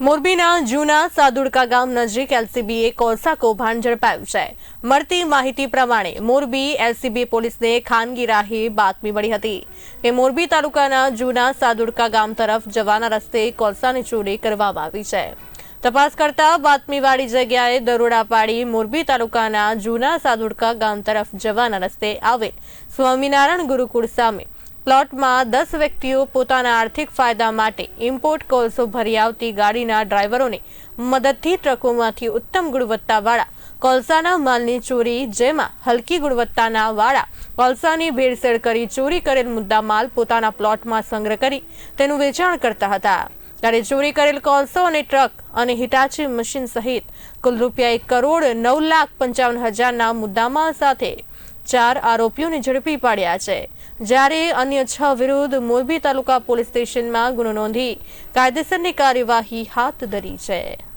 મોરબીના જૂના સાદુડકા ગામ નજીક એલસીબીએ કોલસા કૌભાંડ ઝડપાયું છે. મળતી માહિતી પ્રમાણે મોરબી એલસીબી પોલીસને ખાનગી રાહે બાતમી મળી હતી કે મોરબી તાલુકાના જૂના સાદુડકા ગામ તરફ જવાના રસ્તે કોલસાની ચોરી કરવામાં આવી છે. તપાસ કરતા બાતમીવાળી જગ્યાએ દરોડા પાડી મોરબી તાલુકાના જૂના સાદુડકા ગામ તરફ જવાના રસ્તે આવેલ સ્વામિનારાયણ ગુરુકુળ સામે પ્લોટમાં દસ વ્યક્તિઓ પોતાના આર્થિક ફાયદા માટે ઇમ્પોર્ટ કોલસો ભરી આવતી ગાડીના ડ્રાઈવરોને મદદથી ટ્રકોમાંથી ઉત્તમ ગુણવત્તાવાળા કોલસાના માલની ચોરી, જેમાં હલકી ગુણવત્તાના વાળા કોલસાની ભેળસેળ કરી ચોરી કરેલ મુદ્દા માલ પોતાના પ્લોટમાં સંગ્રહ કરી તેનું વેચાણ કરતા હતા. ત્યારે ચોરી કરેલ કોલસો અને ટ્રક અને હિટાચી મશીન સહિત કુલ રૂપિયા એક કરોડ નવ લાખ પંચાવન હજારના મુદ્દામાલ સાથે ચાર આરોપીઓને ઝડપી પાડ્યા છે. જ્યારે અન્ય છ વિરુદ્ધ મોરબી તાલુકા પોલીસ સ્ટેશનમાં ગુનો નોંધી કાયદેસરની કાર્યવાહી હાથ ધરી છે.